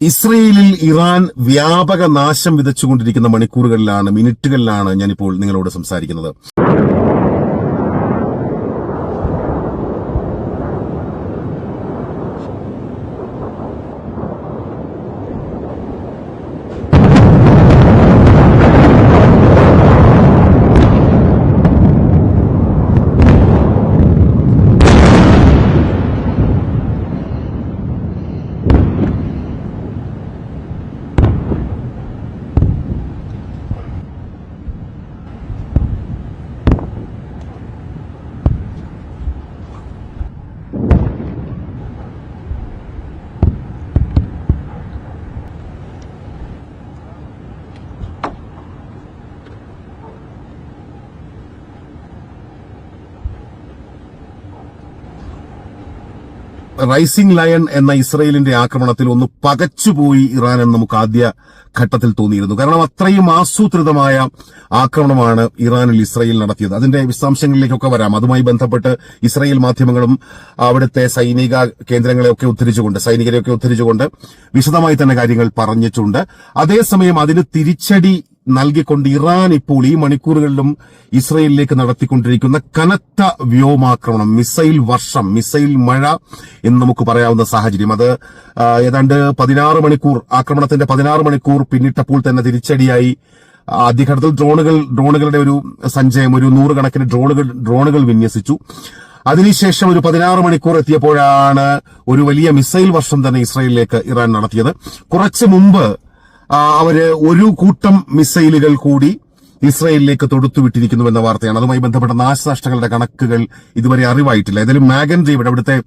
ഇസ്രയേലിൽ ഇറാൻ വ്യാപക നാശം വിതച്ചുകൊണ്ടിരിക്കുന്ന മണിക്കൂറുകളിലാണ് മിനിറ്റുകളിലാണ് ഞാനിപ്പോൾ നിങ്ങളോട് സംസാരിക്കുന്നത്. റൈസിംഗ് ലയൺ എന്ന ഇസ്രയേലിന്റെ ആക്രമണത്തിൽ ഒന്ന് പകച്ചുപോയി ഇറാൻ എന്ന് നമുക്ക് ആദ്യ ഘട്ടത്തിൽ തോന്നിയിരുന്നു. കാരണം അത്രയും ആസൂത്രിതമായ ആക്രമണമാണ് ഇറാനിൽ ഇസ്രയേൽ നടത്തിയത്. അതിന്റെ വിശദാംശങ്ങളിലേക്കൊക്കെ വരാം. അതുമായി ബന്ധപ്പെട്ട് ഇസ്രയേൽ മാധ്യമങ്ങളും അവിടുത്തെ സൈനിക കേന്ദ്രങ്ങളെയൊക്കെ ഉദ്ധരിച്ചുകൊണ്ട് സൈനികരെയൊക്കെ ഉദ്ധരിച്ചുകൊണ്ട് വിശദമായി തന്നെ കാര്യങ്ങൾ പറഞ്ഞിട്ടുണ്ട്. അതേസമയം അതിന് തിരിച്ചടി നൽകിക്കൊണ്ട് ഇറാൻ ഇപ്പോൾ ഈ മണിക്കൂറുകളിലും ഇസ്രയേലിലേക്ക് നടത്തിക്കൊണ്ടിരിക്കുന്ന കനത്ത വ്യോമാക്രമണം മിസൈൽ വർഷം മിസൈൽ മഴ എന്ന് നമുക്ക് പറയാവുന്ന സാഹചര്യം. അത് ഏതാണ്ട് പതിനാറ് മണിക്കൂർ ആക്രമണത്തിന്റെ പതിനാറ് മണിക്കൂർ പിന്നിട്ടപ്പോൾ തന്നെ തിരിച്ചടിയായി. ആദ്യഘട്ടത്തിൽ ഡ്രോണുകൾ ഡ്രോണുകളുടെ ഒരു സഞ്ചയം ഒരു നൂറുകണക്കിന് ഡ്രോണുകൾ ഡ്രോണുകൾ വിന്യസിച്ചു. അതിനുശേഷം ഒരു പതിനാറ് മണിക്കൂർ എത്തിയപ്പോഴാണ് ഒരു വലിയ മിസൈൽ വർഷം തന്നെ ഇസ്രയേലിലേക്ക് ഇറാൻ നടത്തിയത്. കുറച്ച് മുമ്പ് അവർ ഒരു കൂട്ടം മിസൈലുകൾ കൂടി ഇസ്രയേലിലേക്ക് തൊടുത്തുവിട്ടിരിക്കുന്നു എന്ന വാർത്തയാണ്. അതുമായി ബന്ധപ്പെട്ട നാശനഷ്ടങ്ങളുടെ കണക്കുകൾ ഇതുവരെ അറിവായിട്ടില്ല. ഏതായാലും മാഗൻ ഡേവിഡ് അവിടുത്തെ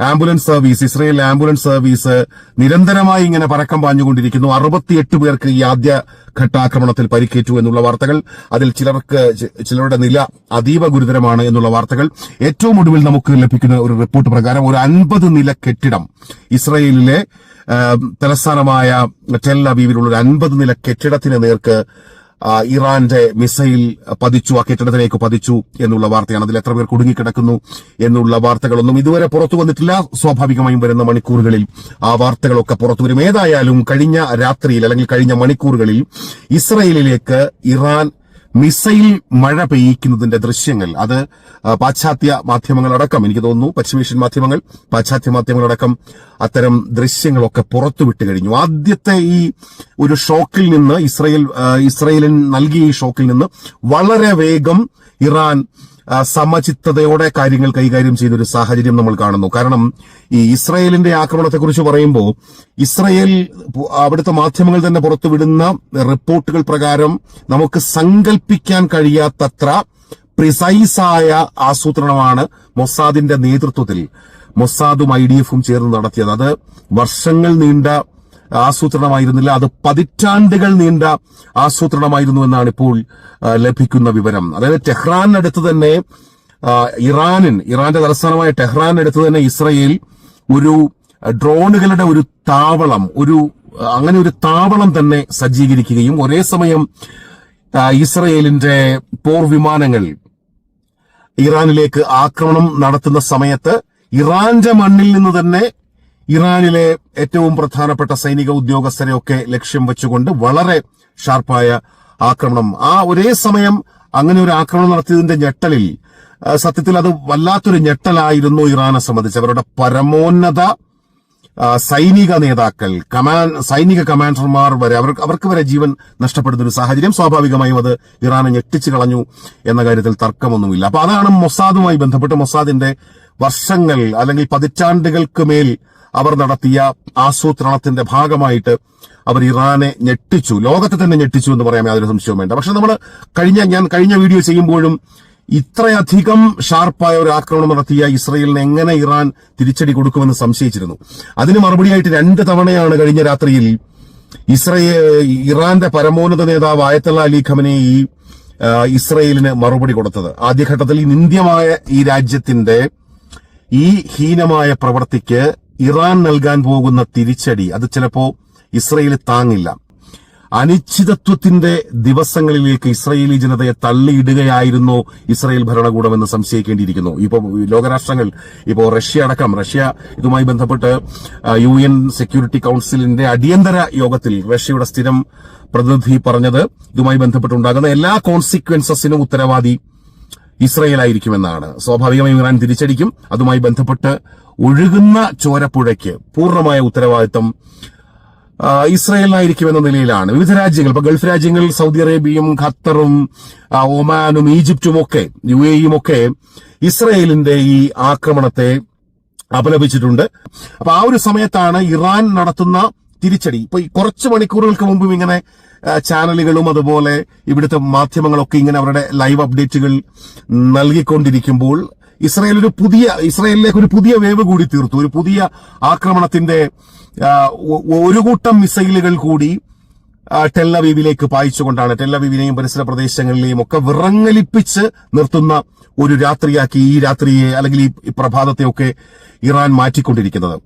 ambulance service Israel ambulance service നിരന്തരമായി ഇങ്ങനെ പരക്കം പാഞ്ഞുകൊണ്ടിരിക്കുന്നു. അറുപത്തിയെട്ട് പേർക്ക് ഈ ആദ്യ ഘട്ടാക്രമണത്തിൽ പരിക്കേറ്റു എന്നുള്ള വാർത്തകൾ. അതിൽ ചിലർക്ക് ചിലരുടെ നില അതീവ ഗുരുതരമാണ് എന്നുള്ള വാർത്തകൾ. ഏറ്റവും ഒടുവിൽ നമുക്ക് ലഭിക്കുന്ന ഒരു റിപ്പോർട്ട് പ്രകാരം ഒരു അൻപത് നില കെട്ടിടം ഇസ്രയേലിലെ തലസ്ഥാനമായ ടെൽ അവീവിലുള്ള ഒരു അൻപത് നില കെട്ടിടത്തിന് നേർക്ക് ഇറാന്റെ മിസൈൽ പതിച്ചു ആ കെട്ടിടത്തിലേക്ക് പതിച്ചു എന്നുള്ള വാർത്തയാണ്. അതിൽ എത്ര പേർ കുടുങ്ങിക്കിടക്കുന്നു എന്നുള്ള വാർത്തകളൊന്നും ഇതുവരെ പുറത്തു വന്നിട്ടില്ല. സ്വാഭാവികമായും വരുന്ന മണിക്കൂറുകളിൽ ആ വാർത്തകളൊക്കെ പുറത്തു വരും. ഏതായാലും കഴിഞ്ഞ രാത്രിയിൽ അല്ലെങ്കിൽ കഴിഞ്ഞ മണിക്കൂറുകളിൽ ഇസ്രയേലിലേക്ക് ഇറാൻ മിസൈൽ മഴ പെയ്യിക്കുന്നതിന്റെ ദൃശ്യങ്ങൾ. അത് പാശ്ചാത്യ മാധ്യമങ്ങളടക്കം എനിക്ക് തോന്നുന്നു പശ്ചിമേഷ്യൻ മാധ്യമങ്ങൾ പാശ്ചാത്യ മാധ്യമങ്ങളടക്കം അത്തരം ദൃശ്യങ്ങളൊക്കെ പുറത്തുവിട്ട് കഴിഞ്ഞു. ആദ്യത്തെ ഈ ഒരു ഷോക്കിൽ നിന്ന് ഇസ്രയേൽ ഇസ്രയേലിന് നൽകിയ ഈ ഷോക്കിൽ നിന്ന് വളരെ വേഗം ഇറാൻ സമചിത്തതയോടെ കാര്യങ്ങൾ കൈകാര്യം ചെയ്യുന്ന ഒരു സാഹചര്യം നമ്മൾ കാണുന്നു. കാരണം ഈ ഇസ്രയേലിന്റെ ആക്രമണത്തെക്കുറിച്ച് പറയുമ്പോൾ ഇസ്രയേൽ അവിടുത്തെ മാധ്യമങ്ങൾ തന്നെ പുറത്തുവിടുന്ന റിപ്പോർട്ടുകൾ പ്രകാരം നമുക്ക് സങ്കല്പിക്കാൻ കഴിയാത്തത്ര പ്രിസൈസായ ആസൂത്രണമാണ് മൊസാദിന്റെ നേതൃത്വത്തിൽ മൊസാദും ഐ ഡി എഫും ചേർന്ന് നടത്തിയത്. അത് വർഷങ്ങൾ നീണ്ട ആസൂത്രണമായിരുന്നില്ല. അത് പതിറ്റാണ്ടുകൾ നീണ്ട ആസൂത്രണമായിരുന്നു എന്നാണ് ഇപ്പോൾ ലഭിക്കുന്ന വിവരം. അതായത് ടെഹ്റാനടുത്ത് തന്നെ ഇറാനിൻ ഇറാന്റെ തലസ്ഥാനമായ ടെഹ്റാനടുത്ത് തന്നെ ഇസ്രയേൽ ഒരു ഡ്രോണുകളുടെ ഒരു താവളം ഒരു അങ്ങനെ ഒരു താവളം തന്നെ സജ്ജീകരിക്കുകയും ഒരേ സമയം ഇസ്രയേലിന്റെ പോർ വിമാനങ്ങൾ ഇറാനിലേക്ക് ആക്രമണം നടത്തുന്ന സമയത്ത് ഇറാന്റെ മണ്ണിൽ നിന്ന് തന്നെ ഇറാനിലെ ഏറ്റവും പ്രധാനപ്പെട്ട സൈനിക ഉദ്യോഗസ്ഥരെയൊക്കെ ലക്ഷ്യം വെച്ചുകൊണ്ട് വളരെ ഷാർപ്പായ ആക്രമണം. ആ ഒരേ സമയം അങ്ങനെ ഒരു ആക്രമണം നടത്തിയതിന്റെ ഞെട്ടലിൽ സത്യത്തിൽ അത് വല്ലാത്തൊരു ഞെട്ടലായിരുന്നു ഇറാനെ സംബന്ധിച്ച്. അവരുടെ പരമോന്നത സൈനിക നേതാക്കൾ കമാൻ സൈനിക കമാൻഡർമാർ വരെ അവർക്ക് അവർക്ക് വരെ ജീവൻ നഷ്ടപ്പെടുന്ന ഒരു സാഹചര്യം സ്വാഭാവികമായും അത് ഇറാനെ ഞെട്ടിച്ചു കളഞ്ഞു എന്ന കാര്യത്തിൽ തർക്കമൊന്നുമില്ല. അപ്പൊ അതാണ് മൊസാദുമായി ബന്ധപ്പെട്ട് മൊസാദിന്റെ വർഷങ്ങൾ അല്ലെങ്കിൽ പതിറ്റാണ്ടുകൾക്ക് മേൽ അവർ നടത്തിയ ആസൂത്രണത്തിന്റെ ഭാഗമായിട്ട് അവർ ഇറാനെ ഞെട്ടിച്ചു. ലോകത്തെ തന്നെ ഞെട്ടിച്ചു എന്ന് പറയാൻ യാതൊരു സംശയവും വേണ്ട. പക്ഷെ നമ്മൾ കഴിഞ്ഞ ഞാൻ കഴിഞ്ഞ വീഡിയോ ചെയ്യുമ്പോഴും ഇത്രയധികം ഷാർപ്പായ ഒരു ആക്രമണം നടത്തിയ ഇസ്രയേലിന് എങ്ങനെ ഇറാൻ തിരിച്ചടി കൊടുക്കുമെന്ന് സംശയിച്ചിരുന്നു. അതിന് മറുപടിയായിട്ട് രണ്ട് തവണയാണ് കഴിഞ്ഞ രാത്രിയിൽ ഇസ്രയേൽ ഇറാന്റെ പരമോന്നത നേതാവ് ആയത്തല്ല അലി ഖമനെ ഈ ഇസ്രയേലിന് മറുപടി കൊടുത്തത്. ആദ്യഘട്ടത്തിൽ നിന്ദ്യമായ ഈ രാജ്യത്തിന്റെ ഈ ഹീനമായ പ്രവൃത്തിക്ക് ഇറാൻ നൽകാൻ പോകുന്ന തിരിച്ചടി അത് ചിലപ്പോ ഇസ്രയേൽ താങ്ങില്ല. അനിശ്ചിതത്വത്തിന്റെ ദിവസങ്ങളിലേക്ക് ഇസ്രയേലി ജനതയെ തള്ളിയിടുകയായിരുന്നു ഇസ്രയേൽ ഭരണകൂടം എന്ന് സംശയിക്കേണ്ടിയിരിക്കുന്നു. ഇപ്പോൾ ലോകരാഷ്ട്രങ്ങൾ ഇപ്പോൾ റഷ്യ അടക്കം റഷ്യ ഇതുമായി ബന്ധപ്പെട്ട് യു എൻ സെക്യൂരിറ്റി കൌൺസിലിന്റെ അടിയന്തര യോഗത്തിൽ റഷ്യയുടെ സ്ഥിരം പ്രതിനിധി പറഞ്ഞത് ഇതുമായി ബന്ധപ്പെട്ടുണ്ടാകുന്ന എല്ലാ കോൺസിക്വൻസസിനും ഉത്തരവാദി ഇസ്രയേൽ ആയിരിക്കുമെന്നാണ് സ്വാഭാവികമായും ഇറാൻ തിരിച്ചടിക്കും. അതുമായി ബന്ധപ്പെട്ട് ഒഴുകുന്ന ചോരപ്പുഴയ്ക്ക് പൂർണമായ ഉത്തരവാദിത്തം ഇസ്രയേലിനായിരിക്കുമെന്ന നിലയിലാണ്. വിവിധ രാജ്യങ്ങൾ ഇപ്പൊ ഗൾഫ് രാജ്യങ്ങൾ സൗദി അറേബ്യയും ഖത്തറും ഒമാനും ഈജിപ്തും ഒക്കെ യു എയും ഒക്കെ ഇസ്രയേലിന്റെ ഈ ആക്രമണത്തെ അപലപിച്ചിട്ടുണ്ട്. അപ്പൊ ആ ഒരു സമയത്താണ് ഇറാൻ നടത്തുന്ന തിരിച്ചടി. ഇപ്പൊ കുറച്ച് മണിക്കൂറുകൾക്ക് മുമ്പും ഇങ്ങനെ ചാനലുകളും അതുപോലെ ഇവിടുത്തെ മാധ്യമങ്ങളൊക്കെ ഇങ്ങനെ അവരുടെ ലൈവ് അപ്ഡേറ്റുകൾ നൽകിക്കൊണ്ടിരിക്കുമ്പോൾ ഇസ്രായേൽ ഒരു പുതിയ ഇസ്രായേലിലേക്ക് ഒരു പുതിയ വേവ് കൂടി തീർത്തു. ഒരു പുതിയ ആക്രമണത്തിന്റെ ഒരു കൂട്ടം മിസൈലുകൾ കൂടി ടെല്ലവീവിലേക്ക് പായിച്ചുകൊണ്ടാണ്. ടെല്ലവീവിനെയും പരിസര പ്രദേശങ്ങളിലെയും ഒക്കെ വിറങ്ങലിപ്പിച്ച് നിർത്തുന്ന ഒരു രാത്രിയാക്കി ഈ രാത്രിയെ അല്ലെങ്കിൽ ഈ- പ്രഭാതത്തെയൊക്കെ ഇറാൻ മാറ്റിക്കൊണ്ടിരിക്കുന്നത്.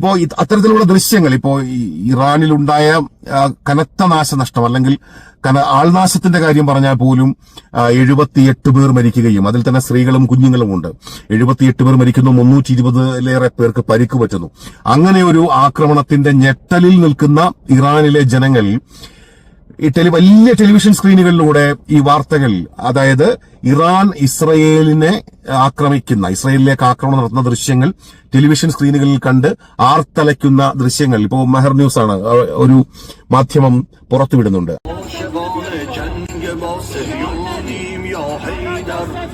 ഇപ്പോ ഇത് അത്തരത്തിലുള്ള ദൃശ്യങ്ങൾ ഇപ്പോ ഈ ഇറാനിലുണ്ടായ കനത്ത നാശനഷ്ടം അല്ലെങ്കിൽ കന ആൾനാശത്തിന്റെ കാര്യം പറഞ്ഞാൽ പോലും എഴുപത്തിയെട്ട് പേർ മരിക്കുകയും അതിൽ തന്നെ സ്ത്രീകളും കുഞ്ഞുങ്ങളും ഉണ്ട്. എഴുപത്തിയെട്ട് പേർ മരിക്കുന്നു മുന്നൂറ്റി ഇരുപതിലേറെ പേർക്ക് പരിക്ക് പറ്റുന്നു. അങ്ങനെ ഒരു ആക്രമണത്തിന്റെ ഞെട്ടലിൽ നിൽക്കുന്ന ഇറാനിലെ ജനങ്ങൾ ഈ ടെലി വലിയ ടെലിവിഷൻ സ്ക്രീനുകളിലൂടെ ഈ വാർത്തകൾ അതായത് ഇറാൻ ഇസ്രയേലിനെ ആക്രമിക്കുന്ന ഇസ്രയേലിലേക്ക് ആക്രമണം നടത്തുന്ന ദൃശ്യങ്ങൾ ടെലിവിഷൻ സ്ക്രീനുകളിൽ കണ്ട് ആർത്തലയ്ക്കുന്ന ദൃശ്യങ്ങൾ. ഇപ്പോൾ മെഹർ ന്യൂസ് ആണ് ഒരു മാധ്യമം പുറത്തുവിടുന്നുണ്ട്.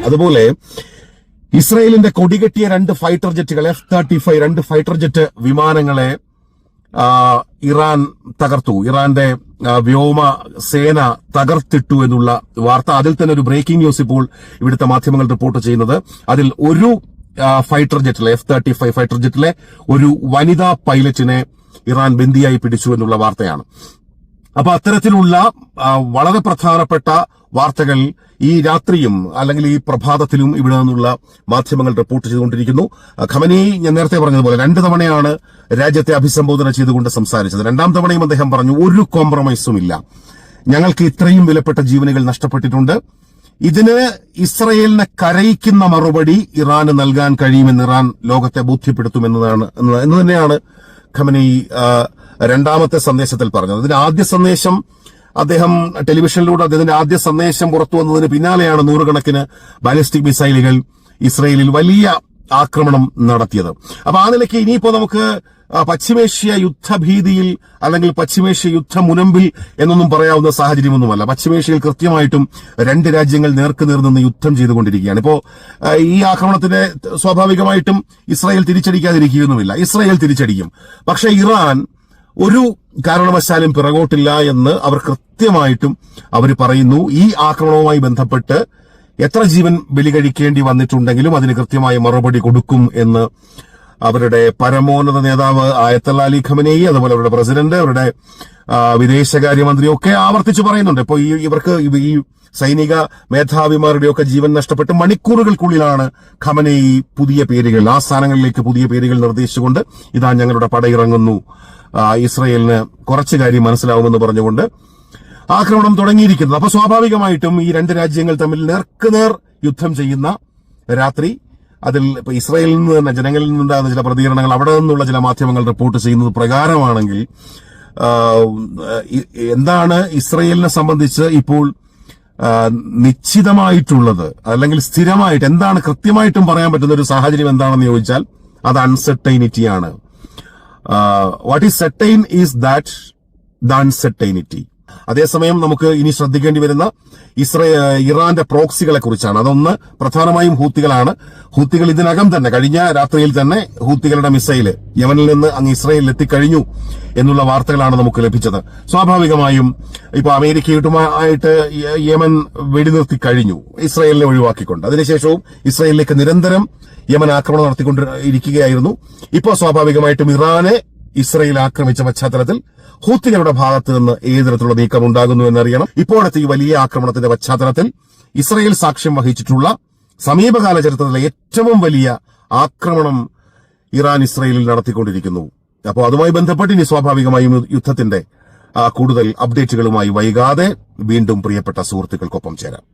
അതുപോലെ ഇസ്രയേലിന്റെ കൊടികെട്ടിയ രണ്ട് ഫൈറ്റർ ജെറ്റുകൾ എഫ് തേർട്ടി ഫൈവ് രണ്ട് ഫൈറ്റർ ജെറ്റ് വിമാനങ്ങളെ ഇറാൻ തകർത്തു. ഇറാന്റെ വ്യോമ സേന തകർത്തിട്ടു എന്നുള്ള വാർത്ത. അതിൽ തന്നെ ഒരു ബ്രേക്കിംഗ് ന്യൂസ് ഇപ്പോൾ ഇവിടുത്തെ മാധ്യമങ്ങൾ റിപ്പോർട്ട് ചെയ്യുന്നത്. അതിൽ ഒരു ഫൈറ്റർ ജെറ്റിലെ എഫ് തേർട്ടി ഫൈവ് ഫൈറ്റർ ജെറ്റിലെ ഒരു വനിതാ പൈലറ്റിനെ ഇറാൻ ബന്ദിയായി പിടിച്ചു എന്നുള്ള വാർത്തയാണ്. അപ്പൊ അത്തരത്തിലുള്ള വളരെ പ്രധാനപ്പെട്ട വാർത്തകൾ ഈ രാത്രിയും അല്ലെങ്കിൽ ഈ പ്രഭാതത്തിലും ഇവിടെ നിന്നുള്ള മാധ്യമങ്ങൾ റിപ്പോർട്ട് ചെയ്തുകൊണ്ടിരിക്കുന്നു. ഖമനി ഞാൻ നേരത്തെ പറഞ്ഞതുപോലെ രണ്ട് തവണയാണ് രാജ്യത്തെ അഭിസംബോധന ചെയ്തുകൊണ്ട് സംസാരിച്ചത്. രണ്ടാം തവണയും അദ്ദേഹം പറഞ്ഞു ഒരു കോംപ്രമൈസും ഇല്ല ഞങ്ങൾക്ക് ഇത്രയും വിലപ്പെട്ട ജീവനുകൾ നഷ്ടപ്പെട്ടിട്ടുണ്ട്. ഇതിന് ഇസ്രയേലിനെ കരയിക്കുന്ന മറുപടി ഇറാന് നൽകാൻ കഴിയുമെന്ന് ഇറാൻ ലോകത്തെ ബോധ്യപ്പെടുത്തുമെന്നതാണ് എന്ന് തന്നെയാണ് ഖമനി രണ്ടാമത്തെ സന്ദേശത്തിൽ പറഞ്ഞത്. അതിന്റെ ആദ്യ സന്ദേശം അദ്ദേഹം ടെലിവിഷനിലൂടെ അദ്ദേഹത്തിന്റെ ആദ്യ സന്ദേശം പുറത്തു വന്നതിന് പിന്നാലെയാണ് നൂറുകണക്കിന് ബാലിസ്റ്റിക് മിസൈലുകൾ ഇസ്രയേലിൽ വലിയ ആക്രമണം നടത്തിയത്. അപ്പൊ ആ നിലയ്ക്ക് ഇനിയിപ്പോ നമുക്ക് പശ്ചിമേഷ്യ യുദ്ധഭീതിയിൽ അല്ലെങ്കിൽ പശ്ചിമേഷ്യ യുദ്ധ മുനമ്പിൽ എന്നൊന്നും പറയാവുന്ന സാഹചര്യമൊന്നുമല്ല. പശ്ചിമേഷ്യയിൽ കൃത്യമായിട്ടും രണ്ട് രാജ്യങ്ങൾ നേർക്കുനേർ നിന്ന് യുദ്ധം ചെയ്തുകൊണ്ടിരിക്കുകയാണ്. ഇപ്പോ ഈ ആക്രമണത്തിന് സ്വാഭാവികമായിട്ടും ഇസ്രായേൽ തിരിച്ചടിക്കാതിരിക്കുകയൊന്നുമില്ല. ഇസ്രായേൽ തിരിച്ചടിക്കും. പക്ഷേ ഇറാൻ ഒരു കാരണവശാലും പിറകോട്ടില്ല എന്ന് അവർ കൃത്യമായിട്ടും അവർ പറയുന്നു. ഈ ആക്രമണവുമായി ബന്ധപ്പെട്ട് എത്ര ജീവൻ ബലി കഴിക്കേണ്ടി വന്നിട്ടുണ്ടെങ്കിലും അതിന് കൃത്യമായ മറുപടി കൊടുക്കും എന്ന് അവരുടെ പരമോന്നത നേതാവ് ആയത്തല്ല അലി ഖമനേയി അതുപോലെ അവരുടെ പ്രസിഡന്റ് അവരുടെ വിദേശകാര്യമന്ത്രി ഒക്കെ ആവർത്തിച്ച് പറയുന്നുണ്ട്. ഇപ്പോൾ ഈ ഇവർക്ക് ഈ സൈനിക മേധാവിമാരുടെയൊക്കെ ജീവൻ നഷ്ടപ്പെട്ട് മണിക്കൂറുകൾക്കുള്ളിലാണ് ഖമനേയി പുതിയ പേരുകൾ ആ സ്ഥാനങ്ങളിലേക്ക് പുതിയ പേരുകൾ നിർദ്ദേശിച്ചുകൊണ്ട് ഇതാ ഞങ്ങളുടെ പടയിറങ്ങുന്നു ഇസ്രയേലിന് കുറച്ച് കാര്യം മനസ്സിലാവുമെന്ന് പറഞ്ഞുകൊണ്ട് ആക്രമണം തുടങ്ങിയിരിക്കുന്നത്. അപ്പൊ സ്വാഭാവികമായിട്ടും ഈ രണ്ട് രാജ്യങ്ങൾ തമ്മിൽ നേർക്കുനേർ യുദ്ധം ചെയ്യുന്ന രാത്രി അതിൽ ഇപ്പൊ ഇസ്രയേലിൽ നിന്ന് തന്നെ ജനങ്ങളിൽ നിന്നുണ്ടാകുന്ന ചില പ്രതികരണങ്ങൾ അവിടെ നിന്നുള്ള ചില മാധ്യമങ്ങൾ റിപ്പോർട്ട് ചെയ്യുന്നത് പ്രകാരമാണെങ്കിൽ എന്താണ് ഇസ്രയേലിനെ സംബന്ധിച്ച് ഇപ്പോൾ നിശ്ചിതമായിട്ടുള്ളത്? അല്ലെങ്കിൽ സ്ഥിരമായിട്ട് എന്താണ് കൃത്യമായിട്ടും പറയാൻ പറ്റുന്ന ഒരു സാഹചര്യം എന്താണെന്ന് ചോദിച്ചാൽ അത് അൺസർട്ടൈനിറ്റിയാണ് Uh, what is certain is that the uncertainty. അതേസമയം നമുക്ക് ഇനി ശ്രദ്ധിക്കേണ്ടി വരുന്ന ഇസ്രേ ഇറാന്റെ പ്രോക്സികളെ കുറിച്ചാണ്. അതൊന്ന് പ്രധാനമായും ഹൂത്തികളാണ്. ഹൂത്തികൾ ഇതിനകം തന്നെ കഴിഞ്ഞ രാത്രിയിൽ തന്നെ ഹൂത്തികളുടെ മിസൈൽ യമനിൽ നിന്ന് അങ്ങ് ഇസ്രയേലിൽ എത്തിക്കഴിഞ്ഞു എന്നുള്ള വാർത്തകളാണ് നമുക്ക് ലഭിച്ചത്. സ്വാഭാവികമായും ഇപ്പൊ അമേരിക്കയുമായിട്ട് യമൻ വെടിനിർത്തി കഴിഞ്ഞു ഇസ്രയേലിനെ ഒഴിവാക്കിക്കൊണ്ട്. അതിനുശേഷവും ഇസ്രയേലിലേക്ക് നിരന്തരം യമൻ ആക്രമണം നടത്തിക്കൊണ്ടിരിക്കുകയായിരുന്നു. ഇപ്പോൾ സ്വാഭാവികമായിട്ടും ഇറാനെ ഇസ്രയേൽ ആക്രമിച്ച പശ്ചാത്തലത്തിൽ ഹൂത്തികളുടെ ഭാഗത്ത് നിന്ന് ഏത് തരത്തിലുള്ള നീക്കം ഉണ്ടാകുന്നു എന്നറിയണം. ഇപ്പോഴത്തെ ഈ വലിയ ആക്രമണത്തിന്റെ പശ്ചാത്തലത്തിൽ ഇസ്രയേൽ സാക്ഷ്യം വഹിച്ചിട്ടുള്ള സമീപകാല ചരിത്രത്തിലെ ഏറ്റവും വലിയ ആക്രമണം ഇറാൻ ഇസ്രയേലിൽ നടത്തിക്കൊണ്ടിരിക്കുന്നു. അപ്പോൾ അതുമായി ബന്ധപ്പെട്ട് ഇനി സ്വാഭാവികമായും യുദ്ധത്തിന്റെ കൂടുതൽ അപ്ഡേറ്റുകളുമായി വൈകാതെ വീണ്ടും പ്രിയപ്പെട്ട സുഹൃത്തുക്കൾക്കൊപ്പം ചേരാം.